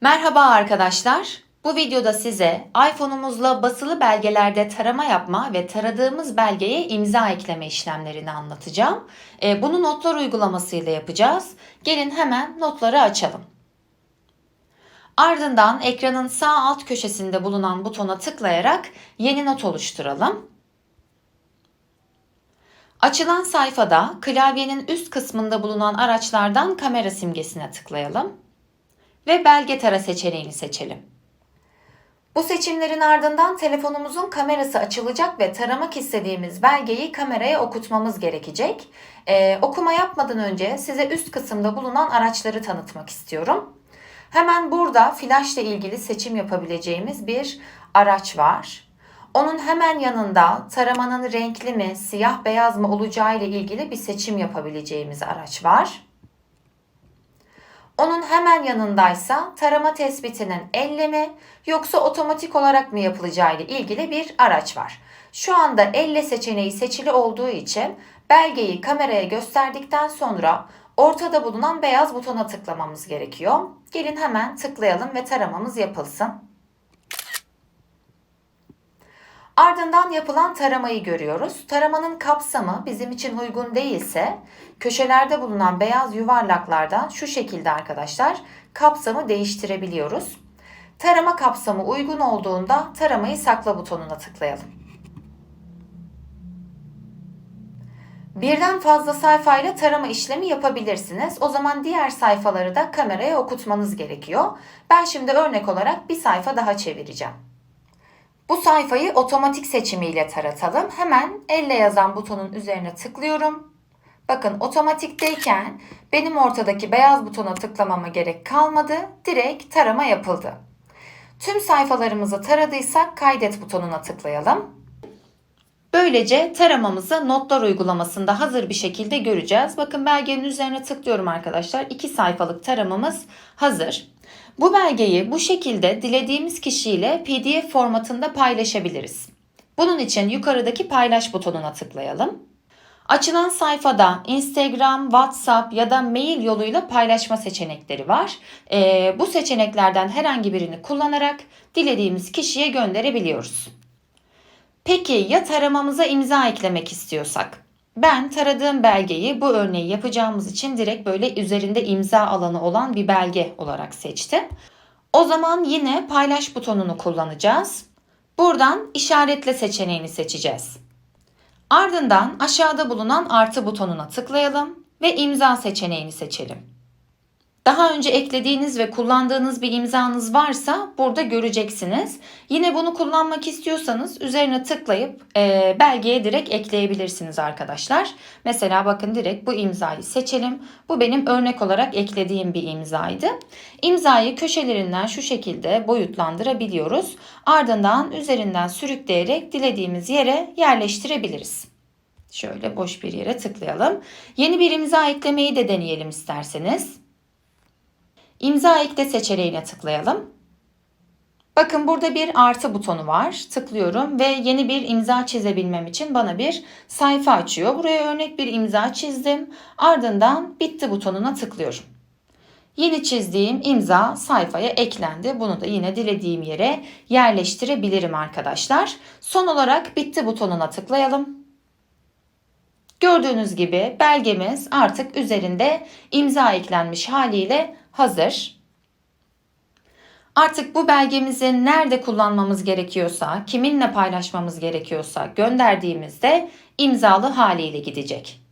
Merhaba arkadaşlar. Bu videoda size iPhone'umuzla basılı belgelerde tarama yapma ve taradığımız belgeye imza ekleme işlemlerini anlatacağım. Ee, Bunu notlar uygulamasıyla yapacağız. Gelin hemen notları açalım. Ardından ekranın sağ alt köşesinde bulunan butona tıklayarak yeni not oluşturalım. Açılan sayfada klavyenin üst kısmında bulunan araçlardan kamera simgesine tıklayalım ve belge tara seçeneğini seçelim. Bu seçimlerin ardından telefonumuzun kamerası açılacak ve taramak istediğimiz belgeyi kameraya okutmamız gerekecek. Ee, okuma yapmadan önce size üst kısımda bulunan araçları tanıtmak istiyorum. Hemen burada flash ile ilgili seçim yapabileceğimiz bir araç var. Onun hemen yanında taramanın renkli mi, siyah beyaz mı olacağı ile ilgili bir seçim yapabileceğimiz araç var. Onun hemen yanındaysa tarama tespitinin elle mi yoksa otomatik olarak mı yapılacağı ile ilgili bir araç var. Şu anda elle seçeneği seçili olduğu için belgeyi kameraya gösterdikten sonra ortada bulunan beyaz butona tıklamamız gerekiyor. Gelin hemen tıklayalım ve taramamız yapılsın. Ardından yapılan taramayı görüyoruz. Taramanın kapsamı bizim için uygun değilse köşelerde bulunan beyaz yuvarlaklardan şu şekilde arkadaşlar kapsamı değiştirebiliyoruz. Tarama kapsamı uygun olduğunda taramayı sakla butonuna tıklayalım. Birden fazla sayfayla tarama işlemi yapabilirsiniz. O zaman diğer sayfaları da kameraya okutmanız gerekiyor. Ben şimdi örnek olarak bir sayfa daha çevireceğim. Bu sayfayı otomatik seçimiyle taratalım. Hemen elle yazan butonun üzerine tıklıyorum. Bakın otomatikteyken benim ortadaki beyaz butona tıklamama gerek kalmadı. Direkt tarama yapıldı. Tüm sayfalarımızı taradıysak kaydet butonuna tıklayalım. Böylece taramamızı notlar uygulamasında hazır bir şekilde göreceğiz. Bakın belgenin üzerine tıklıyorum arkadaşlar. İki sayfalık taramamız hazır. Bu belgeyi bu şekilde dilediğimiz kişiyle PDF formatında paylaşabiliriz. Bunun için yukarıdaki paylaş butonuna tıklayalım. Açılan sayfada Instagram, WhatsApp ya da mail yoluyla paylaşma seçenekleri var. Ee, bu seçeneklerden herhangi birini kullanarak dilediğimiz kişiye gönderebiliyoruz. Peki ya taramamıza imza eklemek istiyorsak? Ben taradığım belgeyi bu örneği yapacağımız için direkt böyle üzerinde imza alanı olan bir belge olarak seçtim. O zaman yine paylaş butonunu kullanacağız. Buradan işaretle seçeneğini seçeceğiz. Ardından aşağıda bulunan artı butonuna tıklayalım ve imza seçeneğini seçelim. Daha önce eklediğiniz ve kullandığınız bir imzanız varsa burada göreceksiniz. Yine bunu kullanmak istiyorsanız üzerine tıklayıp e, belgeye direkt ekleyebilirsiniz arkadaşlar. Mesela bakın direkt bu imzayı seçelim. Bu benim örnek olarak eklediğim bir imzaydı. İmzayı köşelerinden şu şekilde boyutlandırabiliyoruz. Ardından üzerinden sürükleyerek dilediğimiz yere yerleştirebiliriz. Şöyle boş bir yere tıklayalım. Yeni bir imza eklemeyi de deneyelim isterseniz. İmza ekle seçeneğine tıklayalım. Bakın burada bir artı butonu var. Tıklıyorum ve yeni bir imza çizebilmem için bana bir sayfa açıyor. Buraya örnek bir imza çizdim. Ardından bitti butonuna tıklıyorum. Yeni çizdiğim imza sayfaya eklendi. Bunu da yine dilediğim yere yerleştirebilirim arkadaşlar. Son olarak bitti butonuna tıklayalım. Gördüğünüz gibi belgemiz artık üzerinde imza eklenmiş haliyle hazır. Artık bu belgemizi nerede kullanmamız gerekiyorsa, kiminle paylaşmamız gerekiyorsa gönderdiğimizde imzalı haliyle gidecek.